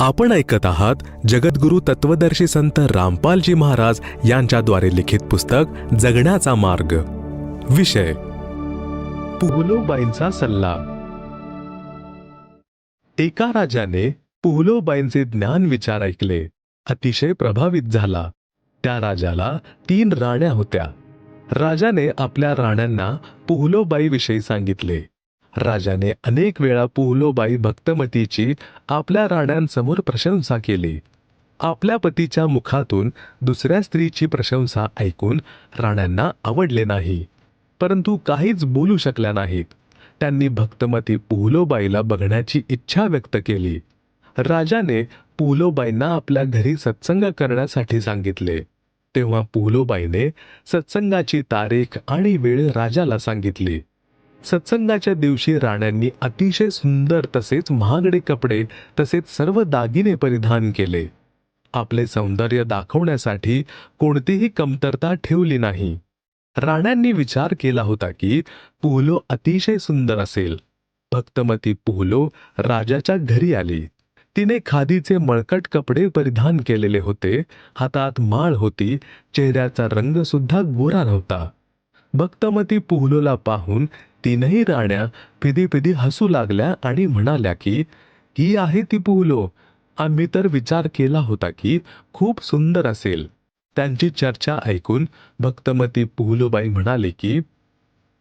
आपण ऐकत आहात जगद्गुरु तत्वदर्शी संत रामपालजी महाराज यांच्याद्वारे लिखित पुस्तक जगण्याचा मार्ग. विषय. पुहलोबाईंचा सल्ला. एका राजाने पुहलोबाईंचे ज्ञान विचार ऐकले. अतिशय प्रभावित झाला. त्या राजाला तीन राण्या होत्या. राजाने आपल्या राण्यांना पुहलोबाई विषयी सांगितले. राजाने अनेक वेळा पुहलोबाई भक्तमतीची आपल्या राण्यांसमोर प्रशंसा केली. आपल्या पतीच्या मुखातून दुसऱ्या स्त्रीची प्रशंसा ऐकून राण्यांना आवडले नाही. परंतु काहीच बोलू शकल्या नाहीत. त्यांनी भक्तमती पुहलोबाईला बघण्याची इच्छा व्यक्त केली. राजाने पुहलोबाईंना आपल्या घरी सत्संग करण्यासाठी सांगितले. तेव्हा पुहलोबाईने सत्संगाची तारीख आणि वेळ राजाला सांगितली. सत्संगाच्या दिवशी राण्यांनी अतिशय सुंदर तसेच महागडे कपडे तसेच सर्व दागिने परिधान केले. आपले सौंदर्य दाखवण्यासाठी कोणतीही कमतरता ठेवली नाही. राण्यांनी विचार केला होता की पुहलो अतिशय सुंदर असेल. भक्तमती पुहलो राजाच्या घरी आली. तिने खादीचे मळकट कपडे परिधान केलेले होते. हातात माळ होती. चेहऱ्याचा रंग सुद्धा गोरा नव्हता. भक्तमती पुहलोला पाहून तीनही राण्या पिधी पिधी हसू लागल्या आणि म्हणाल्या की ही आहे ती पुहलो? आम्ही तर विचार केला होता की खूप सुंदर असेल. त्यांची चर्चा ऐकून भक्तमती पुहलोबाई म्हणाले की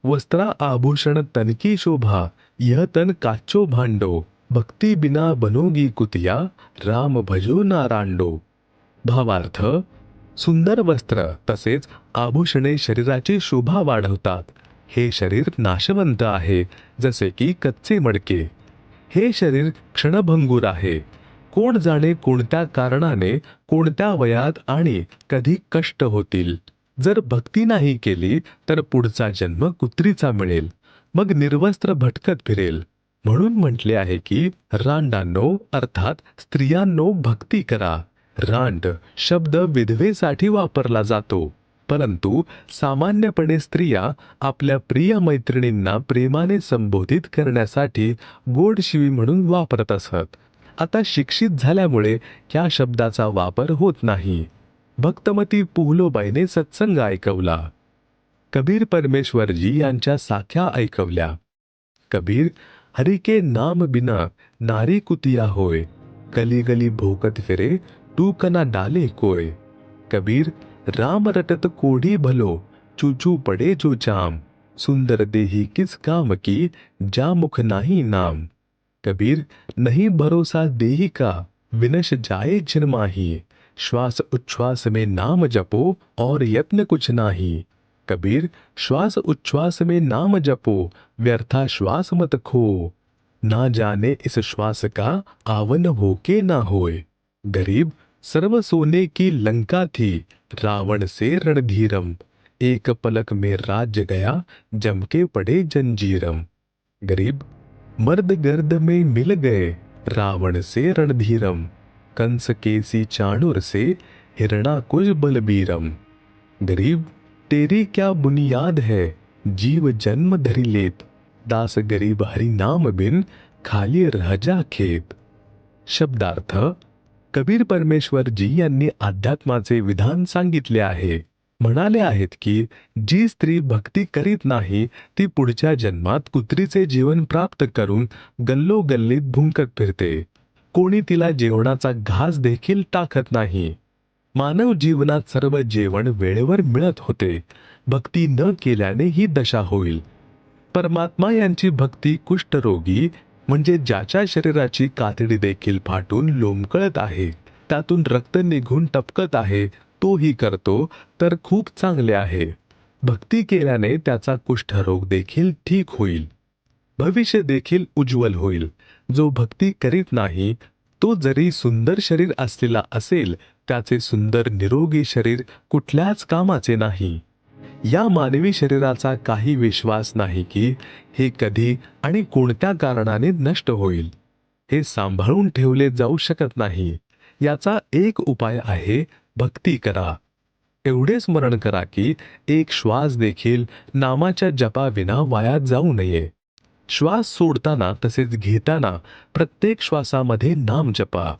वस्त्रा आभूषण तनकी शोभा यह तन काचो भांडो भक्ती बिना बनोगी कुतिया राम भजो नारांडो. भावार्थ सुंदर वस्त्र तसेच आभूषणे शरीराची शोभा वाढवतात. हे शरीर नाशवंत आहे जसे की कच्चे मडके. हे शरीर क्षणभंगूर आहे. कोण जाणे कोणत्या कारणाने कोणत्या वयात आणि कधी कष्ट होतील. जर भक्ती नाही केली तर पुढचा जन्म कुत्रीचा मिळेल. मग निर्वस्त्र भटकत फिरेल. म्हणून म्हटले आहे की रांडांनो अर्थात स्त्रियांनो भक्ती करा. रांड शब्द विधवेसाठी वापरला जातो. परंतु सामान्यपणे स्त्रिया आपल्या प्रिय मैत्रिणींना प्रेमाने संबोधित करण्यासाठी गोडशिवी म्हणून वापरत असत. आता शिक्षित झाल्यामुळे या शब्दाचा वापर होत नाही. भक्तमती पुहलोबाईने सत्संग ऐकवला. कबीर परमेश्वरजी यांच्या साख्या ऐकवल्या. कबीर हरिके नाम बिना नारी कुतिया होय. कली गली भोकत फिरे टूकना डाले कोय कबीर राम रटत कोढ़ी भलो चूचू पड़े जो जाम सुंदर देही किस काम की जा मुख नाही नाम कबीर नहीं भरोसा देही का विनश जाए जिनमाही श्वास उच्छ्वास में नाम जपो और यत्न कुछ नाही कबीर श्वास उच्छ्वास में नाम जपो व्यर्था श्वास मत खो ना जाने इस श्वास का आवन हो के ना होए गरीब सर्व सोने की लंका थी, रावण से रणधीरम। एक पलक में राज्य गया जम के पड़े जंजीरम। गरीब मर्द गर्द में मिल गए, रावण से रणधीरम। कंस केसी चाणुर से हिरणाकुश बलबीरम। गरीब, तेरी क्या बुनियाद है? जीव जन्म धरी लेत। दास गरीब हरि नाम बिन खाली रह जा खेत। शब्दार्थ कबीर परमेश्वर जी यांनी अध्यात्माचे विधान सांगितले आहे. म्हणाले आहेत की जी स्त्री भक्ती करीत नाही ती पुढच्या जन्मात कुत्रीचे जीवन प्राप्त करून गल्लोगल्लीत भुंकत फिरते. कोणी तिला जेवणाचा घास देखील टाकत नाही. मानव जीवनात सर्व जेवण वेळेवर मिळत होते. भक्ती न केल्याने ही दशा होईल. परमात्मा यांची भक्ती कुष्ठरोगी म्हणजे ज्याच्या शरीराची कातडी देखील फाटून लोंबकळत आहे त्यातून रक्त निघून टपकत आहे तोही करतो तर खूप चांगले आहे. भक्ती केल्याने त्याचा कुष्ठरोग देखील ठीक होईल. भविष्य देखील उज्ज्वल होईल. जो भक्ती करीत नाही तो जरी सुंदर शरीर असलेला असेल त्याचे सुंदर निरोगी शरीर कुठल्याच कामाचे नाही. या मानवी शरीराचा काही विश्वास नाही की हे कधी आणि कोणत्या कारणाने नष्ट होईल. हे सांभाळून ठेवले जाऊ शकत नाही. याचा एक उपाय आहे भक्ती करा. एवढे स्मरण करा की एक श्वास देखील नामाच्या जपाविना वाया जाऊ नये. श्वास सोडताना तसेच घेताना प्रत्येक श्वासामध्ये नाम जपा.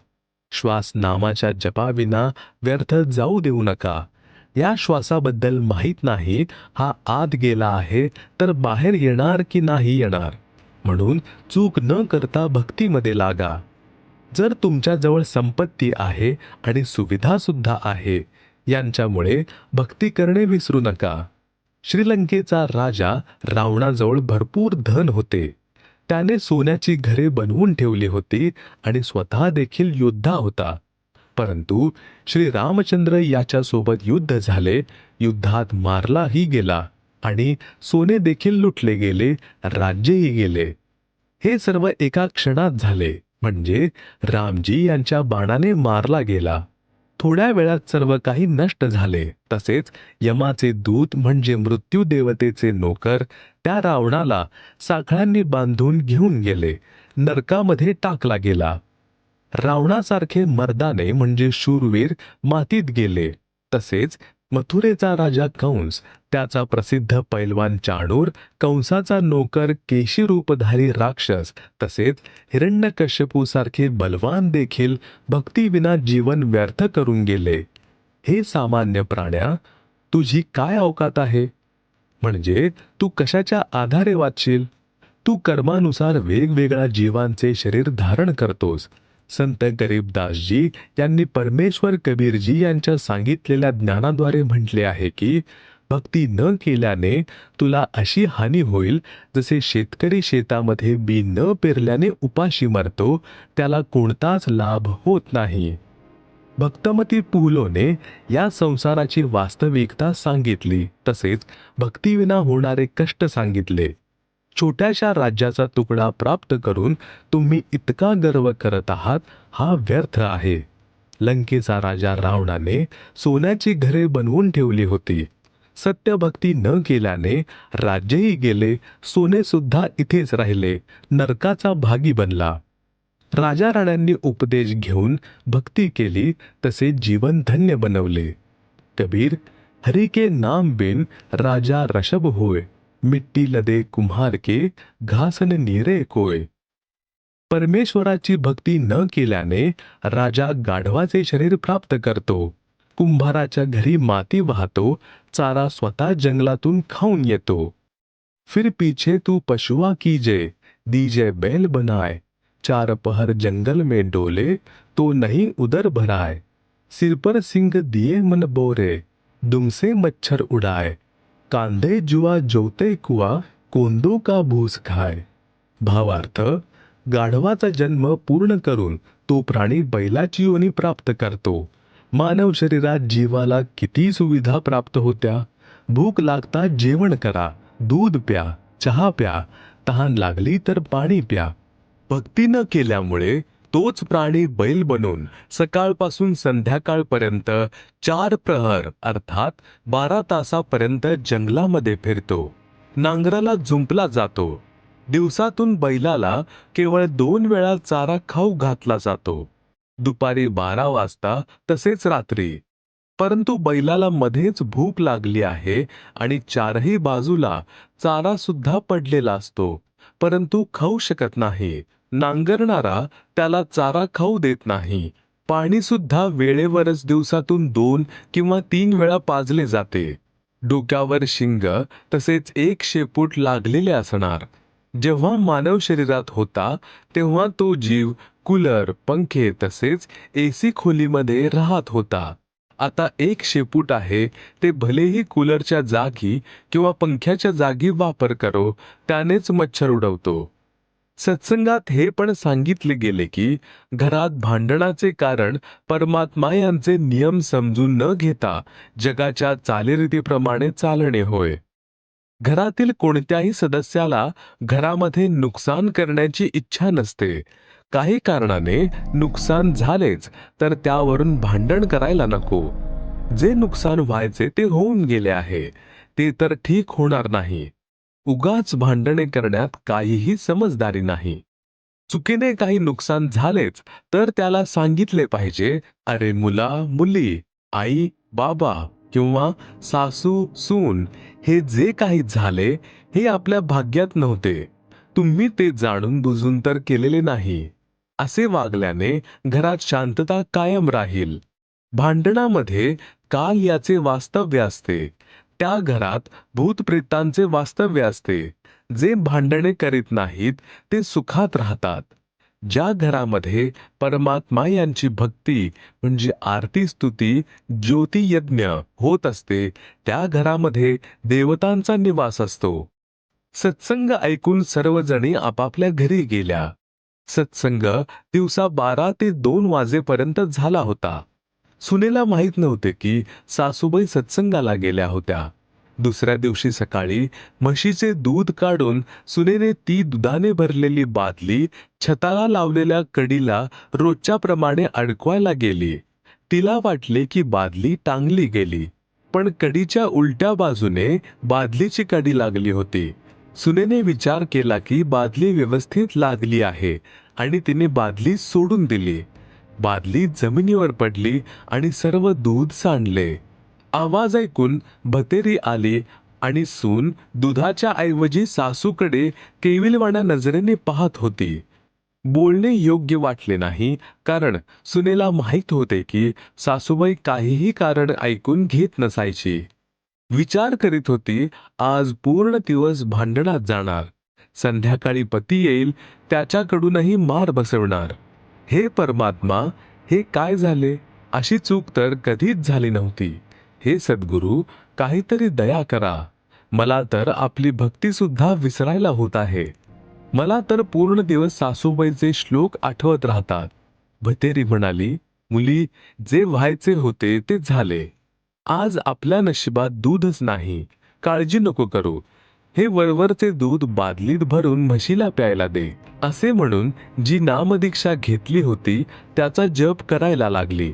श्वास नामाच्या जपाविना व्यर्थ जाऊ देऊ नका. या श्वासाबद्दल माहीत नाही हा आत गेला आहे तर बाहेर येणार की नाही येणार. म्हणून चूक न करता भक्तीमध्ये लागा. जर तुमच्याजवळ संपत्ती आहे आणि सुविधासुद्धा आहे यांच्यामुळे भक्ती करणे विसरू नका. श्रीलंकेचा राजा रावणाजवळ भरपूर धन होते. त्याने सोन्याची घरे बनवून ठेवली होती आणि स्वतः देखील योद्धा होता. परंतु श्री रामचंद्र याच्यासोबत युद्ध झाले युद्धात मारलाही गेला आणि सोने देखील लुटले गेले राज्यही गेले. हे सर्व एका क्षणात झाले म्हणजे रामजी यांच्या बाणाने मारला गेला. थोड्या वेळात सर्व काही नष्ट झाले तसेच यमाचे दूत म्हणजे मृत्यू देवतेचे नोकर त्या रावणाला साखळ्यांनी बांधून घेऊन गेले नरकामध्ये टाकला गेला. रावणासारखे मर्दाने म्हणजे शूरवीर मातीत गेले. तसेच मथुरेचा राजा कंस त्याचा प्रसिद्ध पैलवान चाणूर कंसाचा नोकर केशी रूपधारी राक्षस तसेच हिरण्यकश्यपूसारखे बलवान देखील भक्तीविना जीवन व्यर्थ करून गेले. हे सामान्य प्राण्या तुझी काय अवकात आहे? म्हणजे तू कशाच्या आधारे वाचशील? तू कर्मानुसार वेगवेगळ्या जीवांचे शरीर धारण करतोस. संत गरीबदासजी यांनी परमेश्वर कबीरजी यांच्या सांगितलेल्या ज्ञानाद्वारे म्हटले आहे की भक्ती न केल्याने तुला अशी हानी होईल जसे शेतकरी शेतामध्ये बी न पेरल्याने उपाशी मरतो त्याला कोणताच लाभ होत नाही. भक्तमती पुलोने या संसाराची वास्तविकता सांगितली तसेच भक्तीविना होणारे कष्ट सांगितले. छोट्याशा राज्याचा तुकडा प्राप्त करून तुम्ही इतका गर्व करत आहात हा व्यर्थ आहे. लंकेचा राजा रावणाने सोन्याची घरे बनवून ठेवली होती. सत्यभक्ती न केल्याने राज्यही गेले सोने सुद्धा इथेच राहिले नरकाचा भागी बनला. राजा राण्यांनी उपदेश घेऊन भक्ती केली तसे जीवन धन्य बनवले. कबीर हरिके नाम बिन राजा रषभ होय. मिट्टी लदे कुम्हार के घासन नीरे कोय परमेश्वराची भक्ती न केल्याने राजा गाढवाचे शरीर प्राप्त करतो। कुंभाराच्या घरी माती वाहतो, चारा स्वतः जंगलातून खाऊन येतो। फिर पीछे तू पशुआ कीजे दीजे बैल बनाए। चार पहर जंगल में डोले तो नहीं उदर भराए। सिर पर सिंह दिए मन बोरे दुम से मच्छर उड़ाए। कांदे जुवा जोते कुवा कोंदो का भूस खाय. भावार्थ गाढवाचा जन्म पूर्ण करून तो प्राणी बैलाची योनी प्राप्त करतो. मानव शरीरात जीवाला किती सुविधा प्राप्त होत्या? भूक लागता जेवण करा दूध प्या चहा प्या तहान लागली तर पाणी प्या. भक्ती न केल्यामुळे तोच प्राणी बैल बनून सकाळपासून संध्याकाळपर्यंत चार प्रहर अर्थात बारा तासापर्यंत जंगलामध्ये फिरतो. नांगराला झुंपला जातो. दिवसातून बैलाला केवळ दोन वेळा चारा खाऊ घातला जातो. दुपारी बारा वाजता तसेच रात्री. परंतु बैलाला मध्येच भूक लागली आहे आणि चारही बाजूला चारा सुद्धा पडलेला असतो. परंतु खाऊ शकत नाही. नांगरणारा त्याला चारा खाऊ देत नाही. पाणी सुद्धा वेळेवरच दिवसातून दोन किंवा तीन वेळा पाजले जाते. डोक्यावर शिंग तसेच एक शेपूट लागलेले असणार. जेव्हा मानव शरीरात होता तेव्हा तो जीव कूलर पंखे तसेच एसी खोलीमध्ये राहत होता. आता एक शेपूट आहे ते भलेही कूलरच्या जागी किंवा पंख्याच्या जागी वापर करो त्यानेच मच्छर उडवतो. सत्संगात हे पण सांगितले गेले की घरात भांडणाचे कारण परमात्मा यांचे नियम समजून न घेता जगाच्या चालीरीतीप्रमाणे चालणे होय. घरातील कोणत्याही सदस्याला घरामध्ये नुकसान करण्याची इच्छा नसते. काही कारणाने नुकसान झालेच तर त्यावरून भांडण करायला नको. जे नुकसान व्हायचे ते होऊन गेले आहे. ते तर ठीक होणार नाही. उगाच भांडणे करण्यात काहीही समजदारी नाही. चुकीने काही नुकसान झालेच तर त्याला सांगितले पाहिजे अरे मुला मुली आई बाबा किंवा सासू सून हे जे काही झाले हे आपल्या भाग्यात नव्हते. तुम्ही ते जाणून बुजून तर केलेले नाही. असे वागल्याने घरात शांतता कायम राहील. भांडणामध्ये काल याचे वास्तव्य असते. त्या घरात भूतप्रेतांचे वास्तव्य असते. जे भांडणे करीत नाहीत ते सुखात राहतात. ज्या घरामध्ये परमात्मा यांची भक्ती म्हणजे आरती स्तुती ज्योती यज्ञ होत असते त्या घरामध्ये देवतांचा निवास असतो. सत्संग ऐकून सर्वजणी आपापल्या घरी गेल्या. सत्संग दिवसा बारा ते दोन वाजेपर्यंत झाला होता. सुनेला माहीत नव्हते की सासूबाई सत्संगाला गेल्या होत्या. दुसऱ्या दिवशी सकाळी म्हशीचे दूध काढून सुनेने ती दुधाने भरलेली बादली छताला लावलेल्या कडीला रोजच्या प्रमाणे अडकवायला गेली. तिला वाटले की बादली टांगली गेली पण कडीच्या उलट्या बाजूने बादलीची कडी लागली होती. सुनेने विचार केला की बादली व्यवस्थित लागली आहे आणि तिने बादली सोडून दिली. बादली जमिनीवर पडली आणि सर्व दूध सांडले. आवाज ऐकून भतेरी आली आणि सून दुधाच्या ऐवजी सासूकडे केविलवाण्या नजरेने पाहत होती. बोलणे योग्य वाटले नाही कारण सुनेला माहीत होते की सासूबाई काहीही कारण ऐकून घेत नसायची. विचार करीत होती आज पूर्ण दिवस भांडणात जाणार. संध्याकाळी पती येईल त्याच्याकडूनही मार बसवणार. हे परमात्मा हे काय झाले? अशी चूक तर कधीच झाली नव्हती. हे सद्गुरू काहीतरी दया करा. मला तर आपली भक्ती सुद्धा विसरायला होत आहे. मला तर पूर्ण दिवस सासूबाईचे श्लोक आठवत राहतात. भतेरी म्हणाली मुली जे व्हायचे होते ते झाले. आज आपल्या नशिबात दूधच नाही. काळजी नको करू. हे वरवरचे दूध बादलीत भरून म्हशीला प्यायला दे. असे म्हणून जी नामदीक्षा घेतली होती त्याचा जप करायला लागली.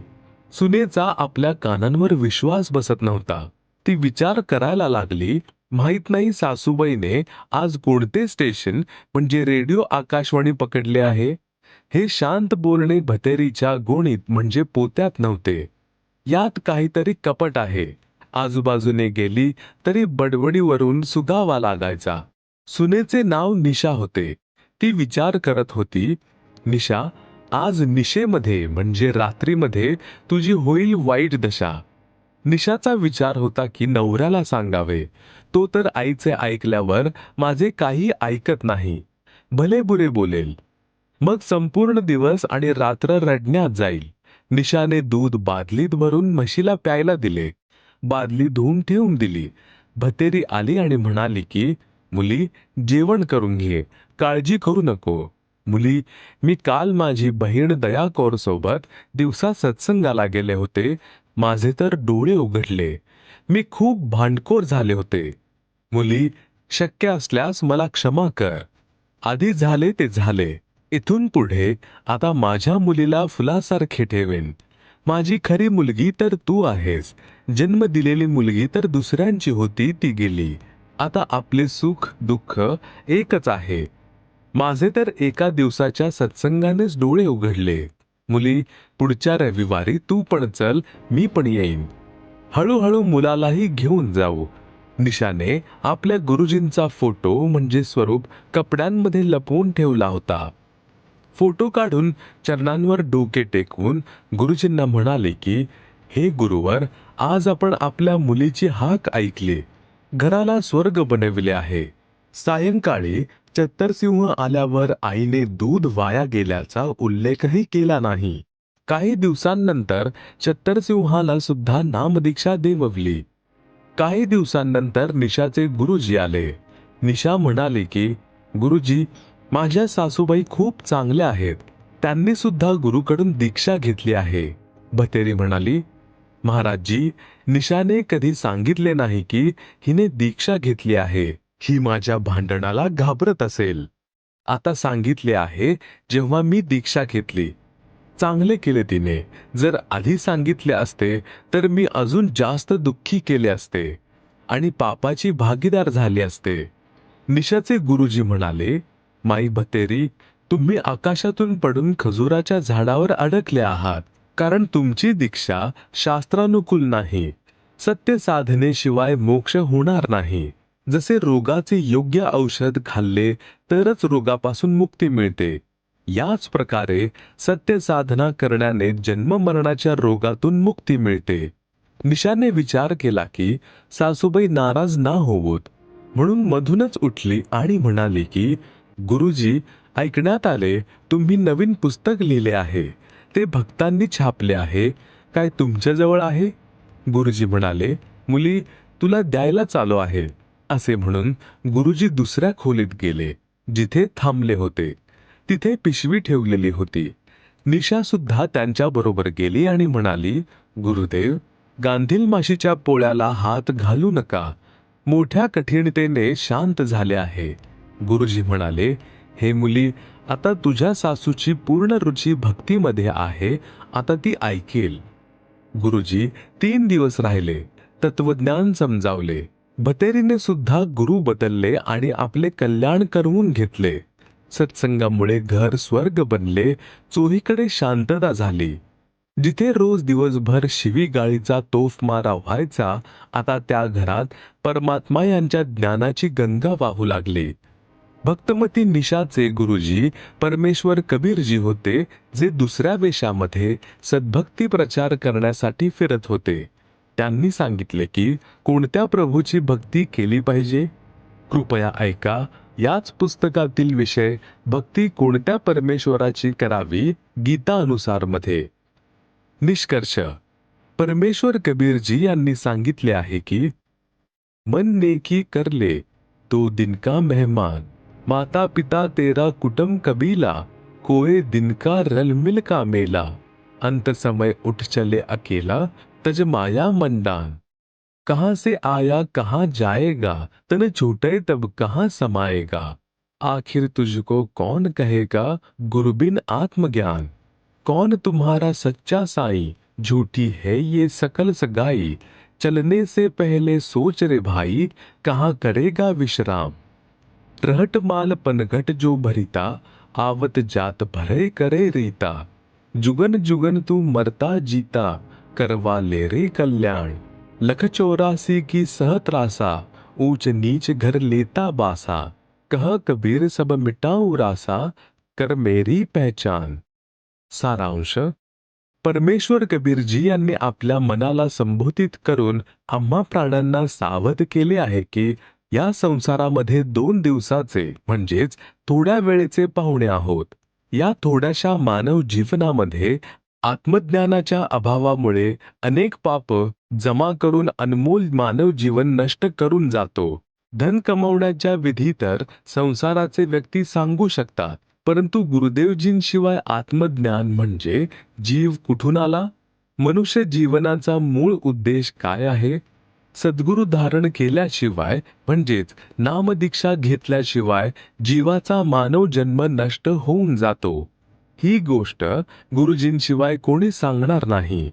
सुनेचा आपल्या कानांवर विश्वास बसत नव्हता. ती विचार करायला लागली माहीत नाही सासूबाईने आज कोणते स्टेशन म्हणजे रेडिओ आकाशवाणी पकडले आहे? हे शांत बोलणे भतेरीच्या गोणीत म्हणजे पोत्यात नव्हते. यात काहीतरी कपट आहे. आजूबाजूने गेली तरी बडबडीवरून सुगावा लागायचा. सुनेचे नाव निशा होते. ती विचार करत होती निशा आज निशेमध्ये म्हणजे रात्रीमध्ये तुझी होईल वाईट दशा. निशाचा विचार होता की नवऱ्याला सांगावे. तो तर आईचे ऐकल्यावर माझे काही ऐकत नाही. भले बुरे बोलेल. मग संपूर्ण दिवस आणि रात्र रडण्यात जाईल. निशाने दूध बादलीत भरून म्हशीला प्यायला दिले. बादली धुवून ठेवून दिली. भतेरी आली आणि म्हणाली की मुली जेवण करून घे. काळजी करू नको. मुली मी काल माझी बहीण दया कौर सोबत दिवसा सत्संगाला गेले होते. माझे तर डोळे उघडले. मी खूप भांडखोर झाले होते. मुली शक्य असल्यास मला क्षमा कर. आधी झाले ते झाले. इथून पुढे आता माझ्या मुलीला फुलासारखे ठेवेन. माझी खरी मुलगी तर तू आहेस. जन्म दिलेली मुलगी तर दुसऱ्यांची होती ती गेली. आता आपले सुख दुःख एकच आहे. माझे तर एका दिवसाच्या सत्संगानेच डोळे उघडले. मुली पुढच्या रविवारी तू पण चल मी पण येईन. हळूहळू मुलालाही घेऊन जाऊ. निशाने आपल्या गुरुजींचा फोटो म्हणजे स्वरूप कपड्यांमध्ये लपवून ठेवला होता. फोटो काढून चरणांवर डोके टेकवून गुरुजींना म्हणाले की हे गुरुवर आज आपण आपल्या मुलीची हाक ऐकली. घराला स्वर्ग बनविले आहे. सायंकाळी चत्तरसिंह आल्यावर आईने दूध वाया गेल्याचा उल्लेखही केला नाही. काही दिवसांनंतर चत्तरसिंहाला सुद्धा नामदीक्षा देववली. काही दिवसांनंतर निशाचे गुरुजी आले. निशा म्हणाली की गुरुजी माझ्या सासूबाई खूप चांगल्या आहेत. त्यांनी सुद्धा गुरुकडून दीक्षा घेतली आहे. भतेरी म्हणाली महाराजजी निशाने कधी सांगितले नाही की हिने दीक्षा घेतली आहे. ही माझ्या भांडणाला घाबरत असेल. आता सांगितले आहे जेव्हा मी दीक्षा घेतली. चांगले केले तिने. जर आधी सांगितले असते तर मी अजून जास्त दुःखी केले असते. आणि पापाची भागीदार झाली असते. निशाचे गुरुजी म्हणाले माई भतेरी तुम्ही आकाशातून पडून खजुराच्या झाडावर अडकले आहात. कारण तुमची दीक्षा शास्त्रानुकूल नाही. सत्य साधनेशिवाय मोक्ष होणार नाही. जसे रोगाचे योग्य औषध खाल्ले तरच रोगापासून मुक्ती मिळते. याच प्रकारे सत्य साधना करण्याने जन्ममरणाच्या रोगातून मुक्ती मिळते. निशाने विचार केला की सासूबाई नाराज ना होवोत. म्हणून मधूनच उठली आणि म्हणाली की गुरुजी ऐकण्यात आले तुम्ही नवीन पुस्तक लिहिले आहे. ते भक्तांनी छापले आहे. काय तुमच्याजवळ आहे? गुरुजी म्हणाले मुली तुला द्यायला चालू आहे. असे म्हणून गुरुजी दुसऱ्या खोलीत गेले जिथे थांबले होते. तिथे पिशवी ठेवलेली होती. निशा सुद्धा त्यांच्या बरोबर गेली आणि म्हणाली गुरुदेव गांधील माशीच्या पोळ्याला हात घालू नका. मोठ्या कठीणतेने शांत झाले आहे. गुरुजी म्हणाले हे मुली आता तुझ्या सासूची पूर्ण रुची भक्तीमध्ये आहे आता ती ऐकेल. गुरुजी तीन दिवस राहिले तत्वज्ञान समजावले. भतेरीने सुद्धा गुरु बदलले आणि आपले कल्याण करवून घेतले. सत्संगामुळे घर स्वर्ग बनले चोहीकडे शांतता झाली. जिथे रोज दिवसभर शिवीगाळीचा तोफ मारा व्हायचा आता त्या घरात परमात्मा यांच्या ज्ञानाची गंगा वाहू लागली. भक्तमती निशाचे गुरुजी परमेश्वर कबीरजी होते जे दुसऱ्या वेशामध्ये सद्भक्ती प्रचार करण्यासाठी फिरत होते. त्यांनी सांगितले की कोणत्या प्रभूची भक्ती केली पाहिजे? कृपया ऐका याच पुस्तकातील विषय भक्ती कोणत्या परमेश्वराची करावी गीतानुसारमध्ये निष्कर्ष परमेश्वर कबीरजी यांनी सांगितले आहे की मन नेकी करले तो दिन का मेहमान? माता पिता तेरा कुटुम कबीला, कोए दिन का रल मिल का मेला। अंत समय उठ चले अकेला, तज माया मंडान। कहाँ से आया, कहाँ जाएगा, तन छूटे तब कहाँ समाएगा। आखिर तुझको कौन कहेगा गुरुबिन आत्मज्ञान। कौन तुम्हारा सच्चा साई, झूठी है ये सकल सगाई। चलने से पहले सोच रे भाई, कहाँ करेगा विश्राम। रहट माल पनघट जो भरिता, आवत जात भरे करे रीता। जुगन जुगन तू मरता जीता, करवा ले रे कल्याण। लख चौरासी की सहत्रासा ऊंच नीच घर लेता बासा। कह कबीर सब मिटाऊ रासा, कर मेरी पहचान। सारांश, परमेश्वर कबीरजी यांनी आपल्या मनाला संबोधित करून आम्हा प्राण्यांना सावध केले आहे की या संसारामध्ये दोन दिवसाचे म्हणजेच थोड्या वेळेचे पाहुणे आहोत. या थोड्याशा मानव जीवनामध्ये आत्मज्ञानाच्या अभावामुळे अनेक पाप जमा करून अनमोल मानव जीवन नष्ट करून जातो. धन कमवण्याच्या विधी तर संसाराचे व्यक्ती सांगू शकतात परंतु गुरुदेवजींशिवाय आत्मज्ञान म्हणजे जीव कुठून आला? मनुष्य जीवनाचा मूळ उद्देश काय आहे? सद्गुरु धारण केल्याशिवाय म्हणजेच नामदीक्षा घेतल्याशिवाय जीवाचा मानव जन्म नष्ट होऊन जातो. ही गोष्ट गुरुजींशिवाय कोणी सांगणार नाही.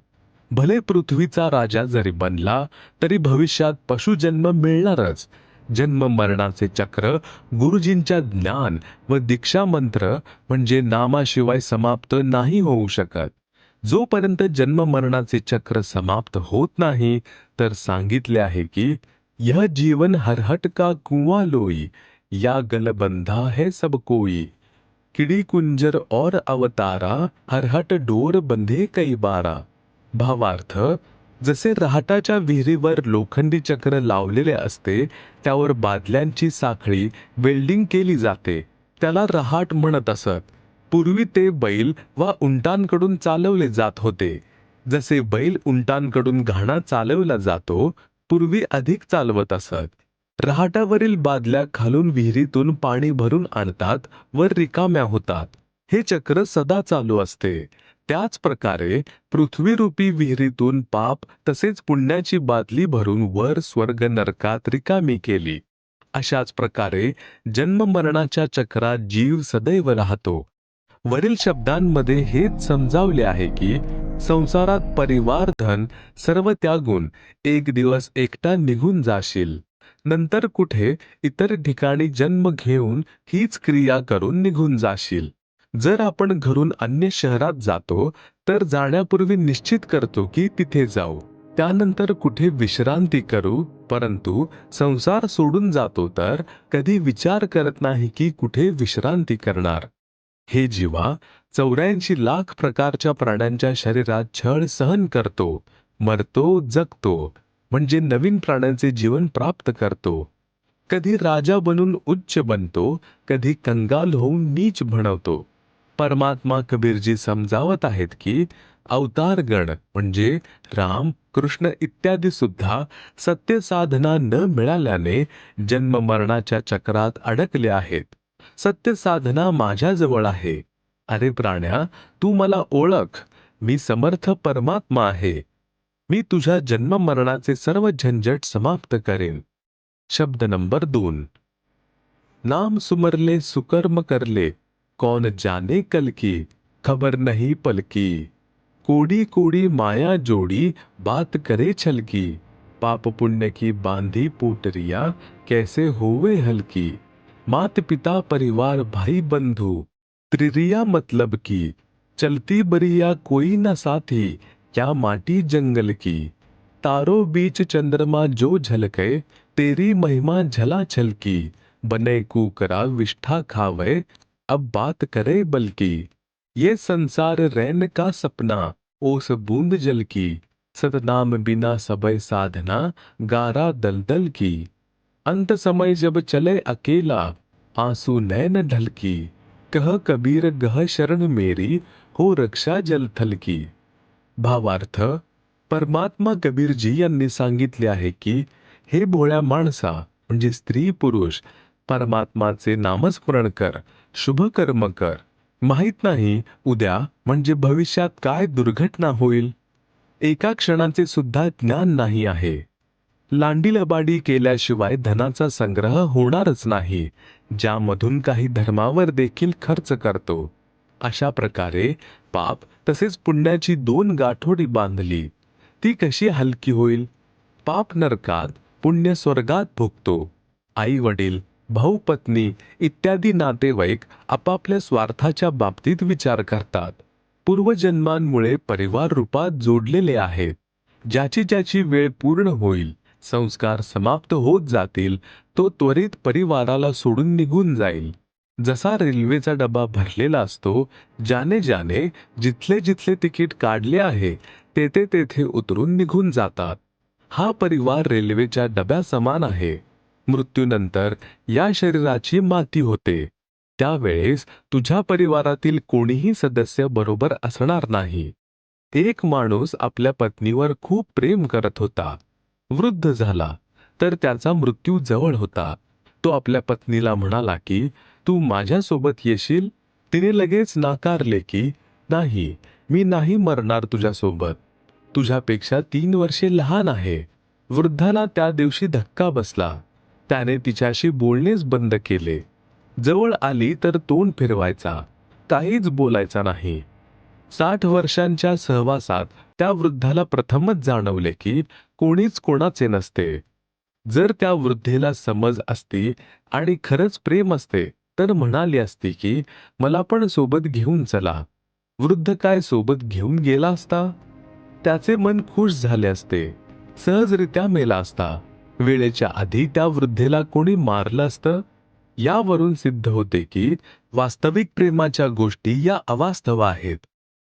भले पृथ्वीचा राजा जरी बनला तरी भविष्यात पशुजन्म मिळणारच. जन्म मरणाचे चक्र गुरुजींच्या ज्ञान व दीक्षा मंत्र म्हणजे नामाशिवाय समाप्त नाही होऊ शकत. जोपर्यंत जन्म मरणाचे चक्र समाप्त होत नाही तर सांगितले आहे की यह जीवन हरहट का कुआं लोई या गलबंधा है सब कोई। किडी कुंजर और अवतारा हरहट डोर बंधे कई बारा। भावार्थ जसे रहाटाच्या विहिरीवर लोखंडी चक्र लावलेले असते त्यावर बादल्यांची साखळी वेल्डिंग केली जाते त्याला रहाट म्हणत असत। पूर्वी ते बैल वा उंटांकडून चालवले जात होते. जसे बैल उंटांकडून घाणा चालवला जातो पूर्वी अधिक चालवत असत. रहाटावरील बादल्या खालून विहिरीतून पाणी भरून आणतात व रिकाम्या होतात. हे चक्र सदा चालू असते. त्याच प्रकारे पृथ्वीरूपी विहिरीतून पाप तसेच पुण्याची बादली भरून वर स्वर्ग नरकात रिकामी केली. अशाच प्रकारे जन्म मरणाच्या चक्रात जीव सदैव राहतो. वरील शब्दांमध्ये हेच समजावले आहे की संसारात परिवार धन सर्व त्यागून एक दिवस एकटा निघून जाशील. नंतर कुठे इतर ठिकाणी जन्म घेऊन हीच क्रिया करून निघून जाशील. जर आपण घरून अन्य शहरात जातो तर जाण्यापूर्वी निश्चित करतो की तिथे जाऊ. त्यानंतर कुठे विश्रांती करू परंतु संसार सोडून जातो तर कधी विचार करत नाही की कुठे विश्रांती करणार. हे जीवा चौऱ्याऐंशी लाख प्रकारच्या प्राण्यांच्या शरीरात छळ सहन करतो मरतो जगतो म्हणजे नवीन प्राण्यांचे जीवन प्राप्त करतो. कधी राजा बनून उच्च बनतो कधी कंगाल होऊन नीच बनवतो. परमात्मा कबीरजी समजावत आहेत की अवतारगण म्हणजे राम कृष्ण इत्यादी सुद्धा सत्य साधना न मिळाल्याने जन्म मरणाच्या चक्रात अडकले आहेत. सत्य साधना माझ्याजवळ आहे. अरे प्राण्या, तू मला ओळख. मी समर्थ परमात्मा आहे. मी तुझ्या जन्म मरणाचे सर्व झंझट समाप्त करेन. शब्द नंबर दोन. नाम सुमरले, सुकर्म करले. कौन जाने कल की? खबर नहीं पल की. कोडी कोडी माया जोड़ी बात करे छल की. पाप पुण्य की बांधी पोटरिया कैसे होवे हल्की मात पिता परिवार भाई बंधु त्रिरिया मतलब की, चलती बरिया कोई न साथी, क्या माटी जंगल की। तारो बीच चंद्रमा जो झलके, तेरी महिमा झला छलकी बने कुकरा विष्ठा खावे, अब बात करे बल्कि। ये संसार रैन का सपना, ओस बूंद जल की। सतनाम बिना सबय साधना, गारा दलदल की। अंत समय जब चले अकेला आंसू नैन ढलकी। कह कबीर गह शरण मेरी हो रक्षा जलथल की भावार्थ परमात्मा कबीरजी यांनी सांगितले आहे की हे भोळ्या माणसा म्हणजे स्त्री पुरुष परमात्माचे नामस्मरण कर शुभ कर्म कर. माहीत नाही उद्या म्हणजे भविष्यात काय दुर्घटना होईल? एका क्षणाचे सुद्धा ज्ञान नाही आहे. लांडीलबाडी केल्याशिवाय धनाचा संग्रह होणारच नाही ज्यामधून काही धर्मावर देखील खर्च करतो. अशा प्रकारे पाप तसेच पुण्याची दोन गाठोडी बांधली. ती कशी हलकी होईल? पाप नरकात पुण्य स्वर्गात भोगतो. आई वडील भाऊ पत्नी इत्यादी नातेवाईक आपापल्या स्वार्थाच्या बाबतीत विचार करतात. पूर्वजन्मांमुळे परिवार रूपात जोडलेले आहेत. ज्याची ज्याची वेळ पूर्ण होईल संस्कार समाप्त होत जातील तो त्वरित परिवाराला सोडून निघून जाईल. जसा रेल्वेचा डबा भरलेला असतो ज्याने ज्याने जिथले जिथले तिकीट काढले आहे तेथे तेथे उतरून निघून जातात. हा परिवार रेल्वेच्या डब्या समान आहे. मृत्यूनंतर या शरीराची माती होते. त्यावेळेस तुझ्या परिवारातील कोणीही सदस्य बरोबर असणार नाही. एक माणूस आपल्या पत्नीवर खूप प्रेम करत होता. वृद्ध झाला तर त्याचा मृत्यू जवळ होता. तो आपल्या पत्नीला म्हणाला की तू माझ्यासोबत येशील? तिने लगेच नाकारले की नाही मी नाही मरणार तुझ्यासोबत. तुझ्यापेक्षा तीन वर्षे लहान आहे. वृद्धाला त्या दिवशी धक्का बसला. त्याने तिच्याशी बोलणेच बंद केले. जवळ आली तर तोंड फिरवायचा. काहीच बोलायचा नाही. साठ वर्षांच्या सहवासात त्या वृद्धाला प्रथमच जाणवले की कोणीच कोणाचे नसते. जर त्या वृद्धेला समज असती आणि खरंच प्रेम असते तर म्हणाली असती की मला पण सोबत घेऊन चला. वृद्ध काय सोबत घेऊन गेला असता? त्याचे मन खुश झाले असते. सहजरित्या मेला असता. वेळेच्या आधी त्या वृद्धेला कोणी मारलं असतं? यावरून सिद्ध होते की वास्तविक प्रेमाच्या गोष्टी या अवास्तव आहेत.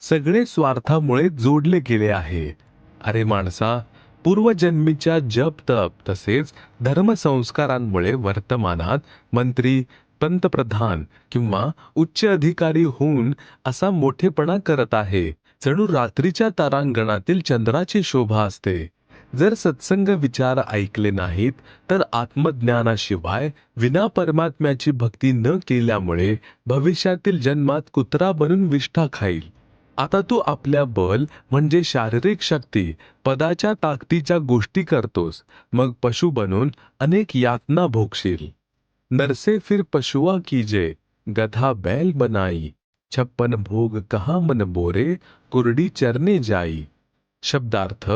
सगळे स्वार्थामुळे जोडले गेले आहे. अरे माणसा पूर्वजन्मीच्या जप तप तसेच धर्मसंस्कारांमुळे वर्तमानात मंत्री पंतप्रधान किंवा उच्च अधिकारी होऊन असा मोठेपणा करत आहे. जणू रात्रीच्या तारांगणातील चंद्राची शोभा असते. जर सत्संग विचार ऐकले नाहीत तर आत्मज्ञानाशिवाय विना परमात्म्याची भक्ती न केल्यामुळे भविष्यातील जन्मात कुत्रा बनून विष्ठा खाईल. आता तू आपल्या बल म्हणजे शारीरिक शक्ती पदाच्या ताकदीच्या गोष्टी करतोस. मग पशु बनून अनेक यातना भोगशील. नरसे फिर पशुआ कीजे गधा बैल बनाई. छप्पन भोग कहा मन बोरे कुरडी चरणे जाई. शब्दार्थ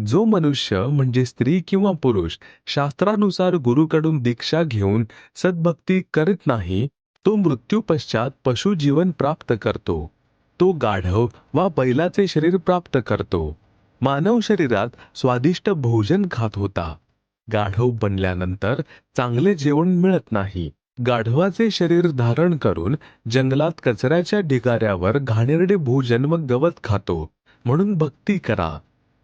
जो मनुष्य म्हणजे स्त्री किंवा पुरुष शास्त्रानुसार गुरुकडून दीक्षा घेऊन सद्भक्ती करत नाही तो मृत्यू पश्चात पशु जीवन प्राप्त करतो. तो गाढव वा बैलाचे शरीर प्राप्त करतो. मानव शरीरात स्वादिष्ट भोजन खात होता. गाढव बनल्यानंतर चांगले जेवण मिळत नाही. गाढवाचे शरीर धारण करून जंगलात कचऱ्याच्या ढिगाऱ्यावर घाणेरडे भोजन व गवत खातो. म्हणून भक्ती करा.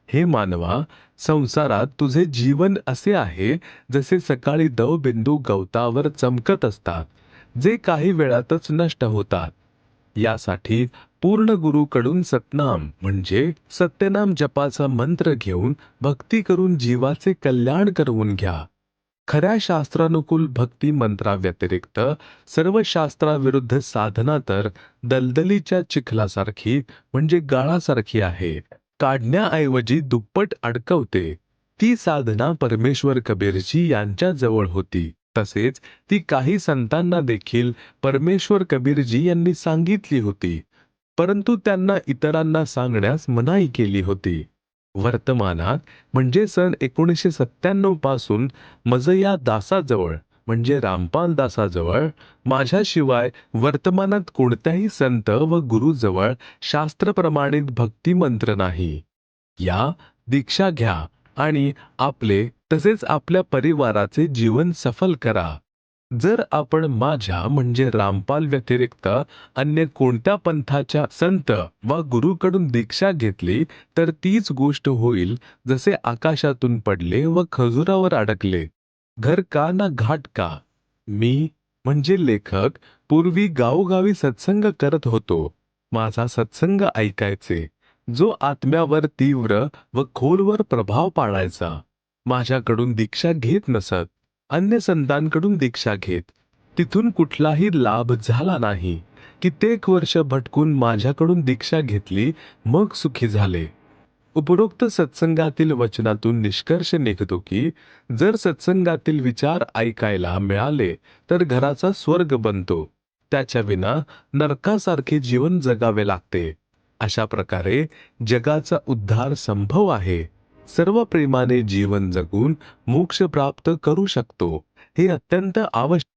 हे मानवा संसारात तुझे जीवन असे आहे जसे सकाळी दव बिंदू गवतावर चमकत असतात जे काही वेळातच नष्ट होतात. यासाठी पूर्ण गुरुकडून सतनाम म्हणजे सत्यनाम जपाचा मंत्र घेऊन भक्ती करून जीवाचे कल्याण करवून घ्या. खऱ्या शास्त्रानुकूल भक्ती मंत्राव्यतिरिक्त सर्व शास्त्राविरुद्ध साधना तर दलदलीच्या चिखलासारखी म्हणजे गाळासारखी आहे. काढण्याऐवजी दुप्पट अडकवते. ती साधना परमेश्वर कबीरजी यांच्या जवळ होती. तसेच ती काही संतांना देखील परमेश्वर कबीरजी यांनी सांगितली होती. परंतु त्यांना इतरांना सांगण्यास मनाई केली होती. वर्तमानात म्हणजे सन एकोणीसशे सत्त्याण्णवपासून मज या दासाजवळ म्हणजे रामपाल दासाजवळ माझ्याशिवाय वर्तमानात कोणत्याही संत व गुरुजवळ शास्त्रप्रमाणित भक्ती मंत्र नाही. या दीक्षा घ्या आणि आपले तसेच आपल्या परिवाराचे जीवन सफल करा. जर आपण माझ्या म्हणजे रामपाल व्यतिरिक्त अन्य कोणत्या पंथाच्या संत वा गुरुकडून दीक्षा घेतली तर तीच गोष्ट होईल जसे आकाशातून पडले व खजुरावर अडकले. घर का ना घाट का? मी म्हणजे लेखक पूर्वी गावोगावी सत्संग करत होतो. माझा सत्संग ऐकायचे. जो आत्म्यावर तीव्र व खोलवर प्रभाव पाडायचा. माझ्याकडून दीक्षा घेत नसत. अन्य संतांकडून दीक्षा घेत. तिथून कुठलाही लाभ झाला नाही. कित्येक वर्ष भटकून माझ्याकडून दीक्षा घेतली मग सुखी झाले. उपरोक्त सत्संगातील वचनातून निष्कर्ष निघतो की जर सत्संगातील विचार ऐकायला मिळाले तर घराचा स्वर्ग बनतो. त्याच्या विना नरकासारखे जीवन जगावे लागते. अशा प्रकारे जगाचा उद्धार संभव आहे. सर्व प्रेमाने जीवन जगून मोक्ष प्राप्त करू शकतो. हे अत्यंत आवश्यक